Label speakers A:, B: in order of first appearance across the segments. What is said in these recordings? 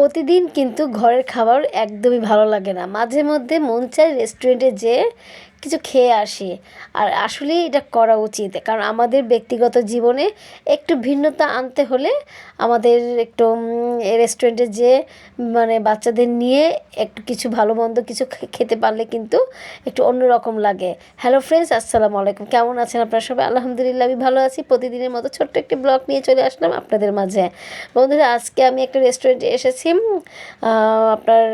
A: প্রতিদিন কিন্তু ঘরের খাবার একদমই ভালো লাগে না। মাঝে মধ্যে মন চায় রেস্টুরেন্টে যেয়ে কিছু খেয়ে আসি। আর আসলেই এটা করা উচিত। কারণ আমাদের ব্যক্তিগত জীবনে একটু ভিন্নতা আনতে হলে আমাদের একটু রেস্টুরেন্টে যেয়ে মানে বাচ্চাদের নিয়ে একটু কিছু ভালো মন্দ কিছু খেতে পারলে কিন্তু একটু অন্যরকম লাগে। হ্যালো ফ্রেন্ডস আসসালামু আলাইকুম। কেমন আছেন আপনারা সবাই? আলহামদুলিল্লাহ, আমি ভালো আছি। প্রতিদিনের মতো ছোট্ট একটি ব্লগ নিয়ে চলে আসলাম আপনাদের মাঝে। বন্ধুরা, আজকে আমি একটা রেস্টুরেন্টে এসেছি আপনার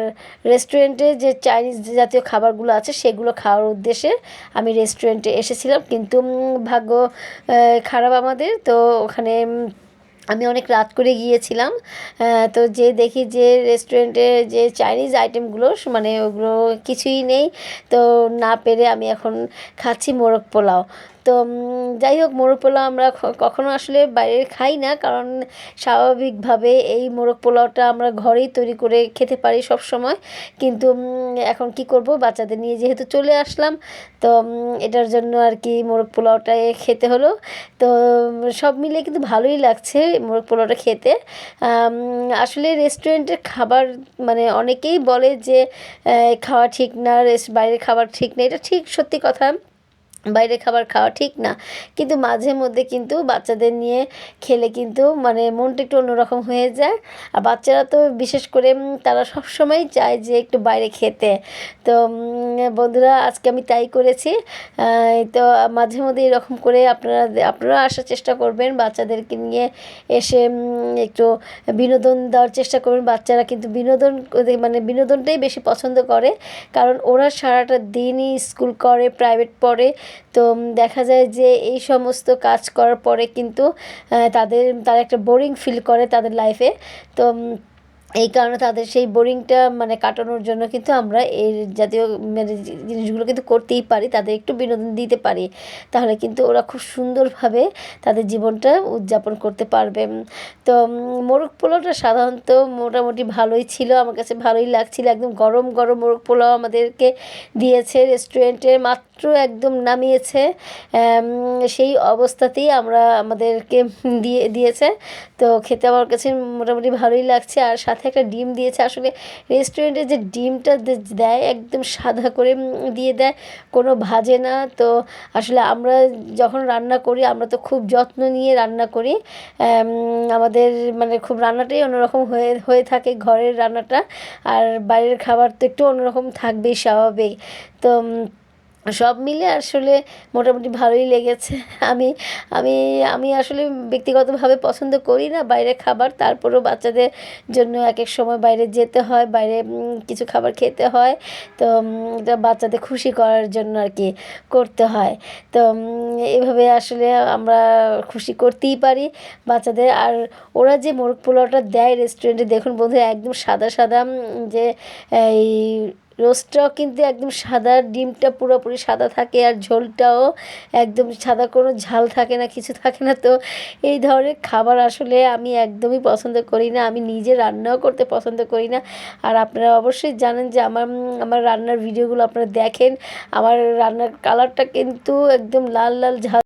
A: রেস্টুরেন্টে যে চাইনিজ জাতীয় খাবারগুলো আছে, সেগুলো খাওয়ার উদ্দেশ্যে আমি রেস্টুরেন্টে এসেছিলাম। কিন্তু ভাগ্য খারাপ আমাদের। তো ওখানে আমি অনেক রাত করে গিয়েছিলাম। তো যে দেখি যে রেস্টুরেন্টে যে চাইনিজ আইটেমগুলো মানে ওগুলো কিছুই নেই। তো না পেরে আমি এখন খাচ্ছি মোরগ পোলাও। তো যাই হোক, মোরগ পোলাও আমরা কখনো আসলে বাইরে খাই না, কারণ স্বাভাবিকভাবে এই মোরগ পোলাওটা আমরা ঘরেই তৈরি করে খেতে পারি সব সময় কিন্তু এখন কি করব? বাচ্চাদের নিয়ে যেহেতু চলে আসলাম, তো এটার জন্য আর কি মোরগ পোলাওটাই খেতে হলো। তো সব মিলে কিন্তু ভালোই লাগছে মোরগ পোলাওটা খেতে। আসলে রেস্টুরেন্টের খাবার মানে অনেকেই বলে যে খাওয়া ঠিক না বাইরের খাবার ঠিক না, এটা ঠিক সত্যি কথা। বাইরে খাবার খাওয়া ঠিক না। কিন্তু মাঝে মধ্যে কিন্তু বাচ্চাদের নিয়ে খেলে কিন্তু মানে মনটা একটু অন্যরকম হয়ে যায়। আর বাচ্চারা তো বিশেষ করে তারা সবসময় চায় যে একটু বাইরে খেতে। তো বন্ধুরা, আজকে আমি তাই করেছি। তো মাঝে মধ্যে এরকম করে আপনারা আপনারা আসার চেষ্টা করবেন। বাচ্চাদেরকে নিয়ে এসে একটু বিনোদন দেওয়ার চেষ্টা করবেন। বাচ্চারা কিন্তু বিনোদন মানে বিনোদনটাই বেশি পছন্দ করে। কারণ ওরা সারাটা দিনই স্কুল করে, প্রাইভেট পড়ে। তো দেখা যায় যে এই সমস্ত কাজ করার পরে কিন্তু তাদের, তারা একটা বোরিং ফিল করে তাদের লাইফে তো এই কারণে তাদের সেই বোরিংটা মানে কাটানোর জন্য কিন্তু আমরা এই জাতীয় মানে জিনিসগুলো কিন্তু করতেই পারি, তাদের একটু বিনোদন দিতে পারি। তাহলে কিন্তু ওরা খুব সুন্দরভাবে তাদের জীবনটা উদযাপন করতে পারবে। তো মোরগ পোলাওটা সাধারণত মোটামুটি ভালোই ছিল, আমার কাছে ভালোই লাগছিল। একদম গরম গরম মোরগ পোলাও আমাদেরকে দিয়েছে রেস্টুরেন্টে, মাত্র একদম নামিয়েছে। সেই অবস্থাতেই আমরা আমাদেরকে দিয়ে, দিয়েছে। তো, খেতে আমার কাছে মোটামুটি ভালোই লাগছে। আর সাথে একটা ডিম দিয়েছে। আসলে রেস্টুরেন্টে যে ডিমটা দেয়, একদম সাদা করে দিয়ে দেয়, কোনো ভাজে না। তো আসলে আমরা যখন রান্না করি, আমরা তো খুব যত্ন নিয়ে রান্না করি। আমাদের মানে খুব রান্নাটাই অন্যরকম হয়ে হয়ে থাকে ঘরের রান্নাটা। আর বাইরের খাবার তো একটু অন্যরকম থাকবেই, স্বাভাবিক। তো সব মিলে আসলে মোটামুটি ভালোই লেগেছে। আমি আমি আমি আসলে ব্যক্তিগতভাবে পছন্দ করি না বাইরে খাবার, তারপরেও বাচ্চাদের জন্য এক এক সময় বাইরে যেতে হয়, বাইরে কিছু খাবার খেতে হয়। তো বাচ্চাদের খুশি করার জন্য আর কি করতে হয়। তো এভাবে আসলে আমরা খুশি করতেই পারি বাচ্চাদের। আর ওরা যে মোরগ পোলাওটা দেয় রেস্টুরেন্টে দেখুন বন্ধু একদম সাদা সাদা যে, এই রোস্টটাও কিন্তু একদম সাদা, ডিমটা পুরোপুরি সাদা থাকে আর ঝোলটাও একদম সাদা, কোনো ঝাল থাকে না, কিছু থাকে না। তো এই ধরনের খাবার আসলে আমি একদমই পছন্দ করি না, আমি নিজে রান্নাও করতে পছন্দ করি না। আর আপনারা অবশ্যই জানেন যে আমার আমার রান্নার ভিডিওগুলো আপনারা দেখেন, আমার রান্নার কালারটা কিন্তু একদম লাল লাল ঝাল।